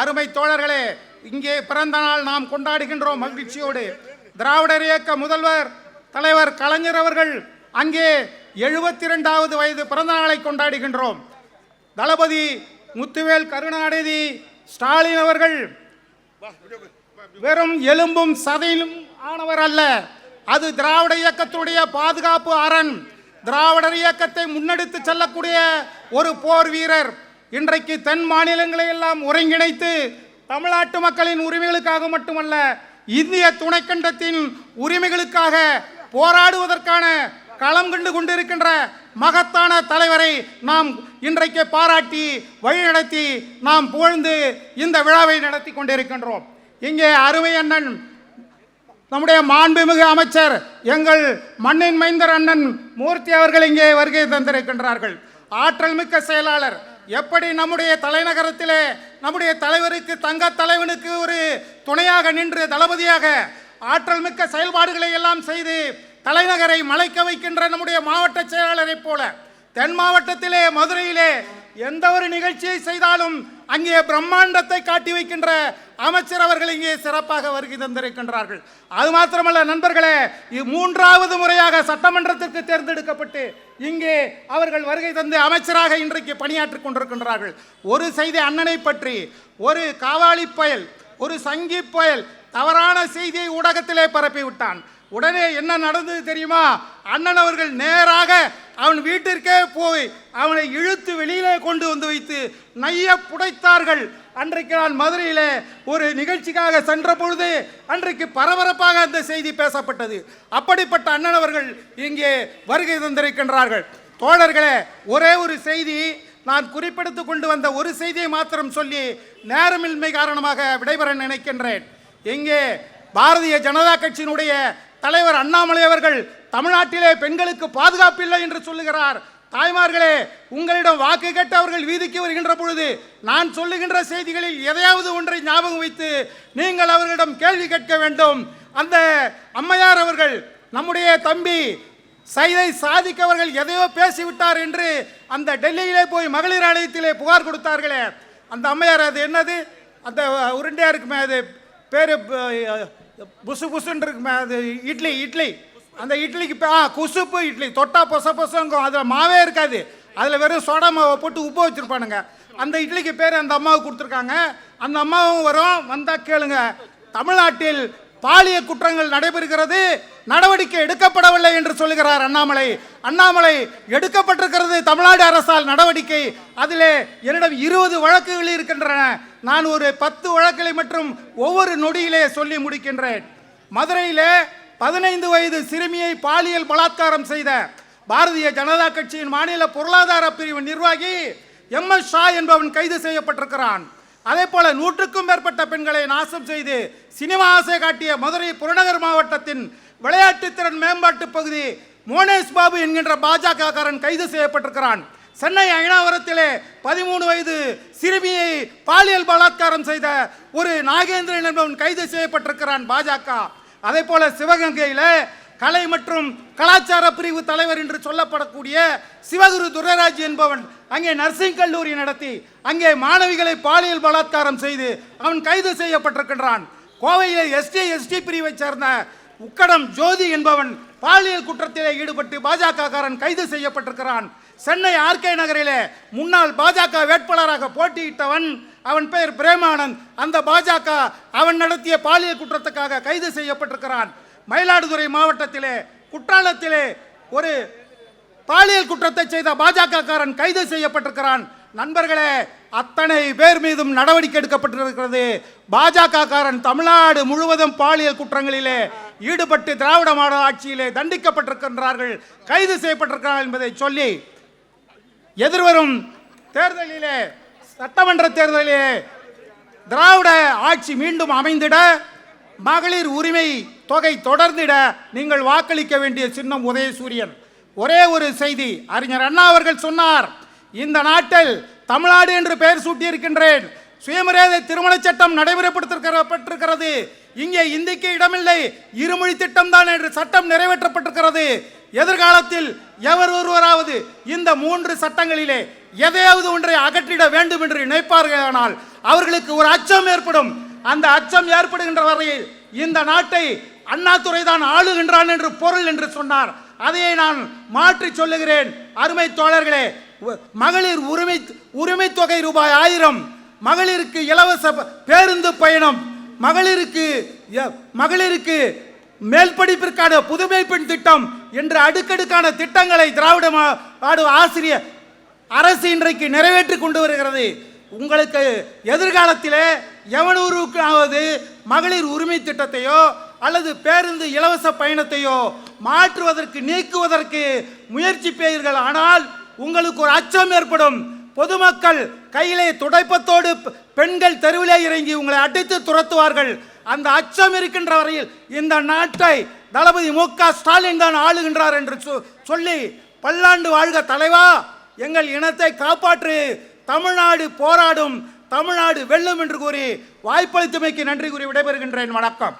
அருமை தோழர்களே இங்கே பிறந்த நாள் நாம் கொண்டாடுகின்றோம் மகிழ்ச்சியோடு. திராவிடர் இயக்க முதல்வர் தலைவர் கலைஞர் அவர்கள் அங்கே எழுபத்தி ரெண்டாவது வயது பிறந்த நாளை கொண்டாடுகின்றோம். தளபதி முத்துவேல் கருணாநிதி ஸ்டாலின் அவர்கள் வெறும் எலும்பும் சதையிலும் ஆனவர் அல்ல. அது திராவிட இயக்கத்துடைய பாதுகாப்பு அரண். திராவிடர் இயக்கத்தை முன்னெடுத்து செல்லக்கூடிய ஒரு போர் வீரர். இன்றைக்கு தென் மாநிலங்களை எல்லாம் ஒருங்கிணைத்து தமிழ்நாட்டு மக்களின் உரிமைகளுக்காக மட்டுமல்ல இந்திய துணைக்கண்டத்தின் உரிமைகளுக்காக போராடுவதற்கான களம் கண்டு கொண்டிருக்கின்ற மகத்தான தலைவரை நாம் இன்றைக்கு பாராட்டி வழிநடத்தி நாம் புகழ்ந்து இந்த விழாவை நடத்தி கொண்டிருக்கின்றோம். இங்கே அருமை அண்ணன் நம்முடைய மாண்புமிகு அமைச்சர் எங்கள் மண்ணின் மைந்தர் அண்ணன் மூர்த்தி அவர்கள் இங்கே வருகை தந்திருக்கின்றார்கள். ஆற்றல் மிக்க செயலாளர் எப்படி நம்முடைய தலைநகரத்திலே நம்முடைய தலைவருக்கு தங்க தலைவனுக்கு ஒரு துணையாக நின்று தளபதியாக ஆற்றல் மிக்க செயல்பாடுகளை எல்லாம் செய்து தலைநகரை மலைக்க வைக்கின்ற நம்முடைய மாவட்ட செயலாளரைப் போல தென் மாவட்டத்திலே மதுரையிலே எந்த ஒரு நிகழ்ச்சியை செய்தாலும் அங்கே பிரம்மாண்டத்தை காட்டி வைக்கின்ற அமைச்சர் அவர்கள் இங்கே சிறப்பாக வருகை தந்திருக்கின்றார்கள். அது மாத்திரமல்ல நண்பர்களே மூன்றாவது முறையாக சட்டமன்றத்திற்கு தேர்ந்தெடுக்கப்பட்டு இங்கே அவர்கள் வருகை தந்து அமைச்சராக இன்றைக்கு பணியாற்றிக் கொண்டிருக்கின்றார்கள். ஒரு செய்தி அண்ணனை பற்றி ஒரு காவாலி பயல் ஒரு சங்கி பயல் தவறான செய்தியை ஊடகத்திலே பரப்பிவிட்டான். உடனே என்ன நடந்தது தெரியுமா? அண்ணன் அவர்கள் நேராக அவன் வீட்டிற்கே போய் அவனை இழுத்து வெளியிலே கொண்டு வந்து வைத்து நைய புடைத்தார்கள். அன்றைக்கு நான் மதுரையிலே ஒரு நிகழ்ச்சிக்காக சென்ற பொழுது அன்றைக்கு பரபரப்பாக அந்த செய்தி பேசப்பட்டது. அப்படிப்பட்ட அண்ணன் அவர்கள் இங்கே வருகை தந்திருக்கின்றார்கள். தோழர்களே ஒரே ஒரு செய்தி நான் குறிப்பிடுத்து கொண்டு வந்த ஒரு செய்தியை மாத்திரம் சொல்லி நேரமின்மை காரணமாக விடைபெற நினைக்கின்றேன். எங்கே பாரதிய ஜனதா கட்சியினுடைய தலைவர் அண்ணாமலை அவர்கள் தமிழ்நாட்டிலே பெண்களுக்கு பாதுகாப்பில்லை என்று சொல்லுகிறார். தாய்மார்களே உங்களிடம் வாக்கு கேட்டு அவர்கள் வீதிக்கு வருகின்ற பொழுது நான் சொல்லுகின்ற செய்திகளில் எதையாவது ஒன்றை ஞாபகம் வைத்து நீங்கள் அவர்களிடம் கேள்வி கேட்க வேண்டும். அந்த அம்மையார் அவர்கள் நம்முடைய தம்பி சைதை சாதிக் அவர்கள் எதையோ பேசிவிட்டார் என்று அந்த டெல்லியிலே போய் மகளிர் ஆலயத்திலே புகார் கொடுத்தார்களே. அந்த அம்மையார் அது என்னது? அந்த உருண்டையா இருக்குமே அது பேர் புசு புசுன்னு இருக்குமே அது இட்லி இட்லி. அந்த இட்லிக்கு பே- ஆ குசுப்பு இட்லி. தொட்டா பொச பொசங்கும். அதில் மாவே இருக்காது. அதில் வெறும் சோடா மாவை போட்டு உப்பு வச்சுருப்பானுங்க. அந்த இட்லிக்கு பேர் அந்த அம்மாவுக்கு கொடுத்துருக்காங்க. அந்த அம்மாவும் வரும். வந்தால் கேளுங்க. தமிழ்நாட்டில் பாலிய குற்றங்கள் நடைபெறுகிறது. நடவடிக்கை எடுக்கப்படவில்லை என்று சொல்லுகிறார் அண்ணாமலை. அண்ணாமலை எடுக்கப்பட்டிருக்கிறது தமிழ்நாடு அரசால் நடவடிக்கை. அதிலே என்னிடம் இருபது வழக்குகள் இருக்கின்றன. நான் ஒரு பத்து வழக்குகளை மற்றும் ஒவ்வொரு நொடியிலே சொல்லி முடிக்கின்றேன். மதுரையிலே பதினைந்து வயது சிறுமியை பாலியல் பலாத்காரம் செய்த பாரதிய ஜனதா கட்சியின் மாநில பொருளாதார பிரிவு நிர்வாகி எம் எஸ் ஷா என்பவன் கைது செய்யப்பட்டிருக்கிறான். அதே போல நூற்றுக்கும் மேற்பட்ட பெண்களை நாசம் செய்து சினிமா ஆசை காட்டிய மதுரை புறநகர் மாவட்டத்தின் விளையாட்டு திறன் மேம்பாட்டு பகுதி மோனேஷ் பாபு என்கின்ற பாஜக காரன் கைது செய்யப்பட்டிருக்கிறான். சென்னை அயனாவரத்திலே பதிமூணு வயது சிறுமியை பாலியல் பலாத்காரம் செய்த ஒரு நாகேந்திரன் என்பவன் கைது செய்யப்பட்டிருக்கிறான் பாஜக. அதே போல சிவகங்கையில் கலை மற்றும் கலாச்சார பிரிவு தலைவர் என்று சொல்லப்படக்கூடிய சிவகுரு துரைராஜ் என்பவன் அங்கே நர்சிங் கல்லூரி நடத்தி அங்கே மாணவிகளை பாலியல் பலாத்காரம் செய்து அவன் கைது செய்யப்பட்டிருக்கின்றான். கோவையில் எஸ்டி எஸ்டி பிரிவை சேர்ந்த உக்கடம் ஜோதி என்பவன் பாலியல் குற்றத்திலே ஈடுபட்டு பாஜக காரன் கைது செய்யப்பட்டிருக்கிறான். சென்னை ஆர்கே நகரிலே முன்னாள் பாஜக வேட்பாளராக போட்டியிட்டவன் அவன் பெயர் பிரேமானந்த். அந்த பாஜக அவன் நடத்திய பாலியல் குற்றத்துக்காக கைது செய்யப்பட்டிருக்கிறான். மயிலாடுதுறை மாவட்டத்திலே குற்றாலத்திலே ஒரு பாலியல் குற்றத்தை செய்த பாஜக காரன் கைது செய்யப்பட்டிருக்கிறான். நண்பர்களே அத்தனை பேர் மீதும் நடவடிக்கை எடுக்கப்பட்டிருக்கிறது. பாஜக காரன் தமிழ்நாடு முழுவதும் பாலியல் குற்றங்களிலே ஈடுபட்டு திராவிட மாடல் ஆட்சியிலே தண்டிக்கப்பட்டிருக்கின்றார்கள் கைது செய்யப்பட்டிருக்கிறார்கள் என்பதை சொல்லி எதிர்வரும் தேர்தலிலே சட்டமன்ற தேர்தலிலே திராவிட ஆட்சி மீண்டும் அமைந்திட மகளிர் உரிமை தொகை தொடர்ந்திட நீங்கள் வாக்களிக்க வேண்டிய சின்னம் உதயசூரியன். ஒரே ஒரு செய்தி அறிஞர் அண்ணா அவர்கள் சொன்னார் இந்த நாட்டில் தமிழ்நாடு என்று பெயர் சூட்டியிருக்கின்றேன். சுயமரியாதை திருமண சட்டம் நடைமுறைப்படுத்திருக்கப்பட்டிருக்கிறது இங்கே இந்திக்கு இடமில்லை இருமொழி திட்டம் தான் என்று சட்டம் நிறைவேற்றப்பட்டிருக்கிறது. எதிர்காலத்தில் எவர் ஒருவராவது இந்த மூன்று சட்டங்களிலே எதையாவது ஒன்றை அகற்றிட வேண்டும் என்று நினைப்பார்களானால் அவர்களுக்கு ஒரு அச்சம் ஏற்படும். அந்த அச்சம் ஏற்படுகின்ற வரையில் இந்த நாட்டை அண்ணாதுரை தான் ஆளுகின்றான் என்று பொருள் என்று சொன்னார். அதையே நான் மாற்றி சொல்லுகிறேன். அருமை தோழர்களே மகளிர் உரிமை உரிமை தொகை ரூபாய் ஆயிரம் மகளிருக்கு இலவச பேருந்து பயணம் மகளிருக்கு எ- மகளிருக்கு மேல் படிப்பிற்கான புதுமை பெண் திட்டம் என்ற அடுக்கடுக்கான திட்டங்களை திராவிட மா- ஆசிரியர் அரசு இன்றைக்கு நிறைவேற்றி கொண்டு வருகிறது. உங்களுக்கு எதிர்காலத்திலே எவனூருக்காவது மகளிர் உரிமை திட்டத்தையோ அல்லது பேருந்து இலவச பயணத்தையோ மாற்றுவதற்கு நீக்குவதற்கு முயற்சிப்பீர்கள். ஆனால் உங்களுக்கு ஒரு அச்சம் ஏற்படும். பொதுமக்கள் கையிலே துடைப்பத்தோடு பெண்கள் தெருவிலே இறங்கி உங்களை அடித்து துரத்துவார்கள். அந்த அச்சம் இருக்கின்ற வரையில் இந்த நாட்டை தளபதி மு க ஸ்டாலின் தான் ஆளுகின்றார் என்று சொ- சொல்லி பல்லாண்டு வாழ்க தலைவா. எங்கள் இனத்தை காப்பாற்று. தமிழ்நாடு போராடும். தமிழ்நாடு வெல்லும் என்று கூறி வாய்ப்பளித்தமைக்கு நன்றி கூறி விடைபெறுகின்றேன். வணக்கம்.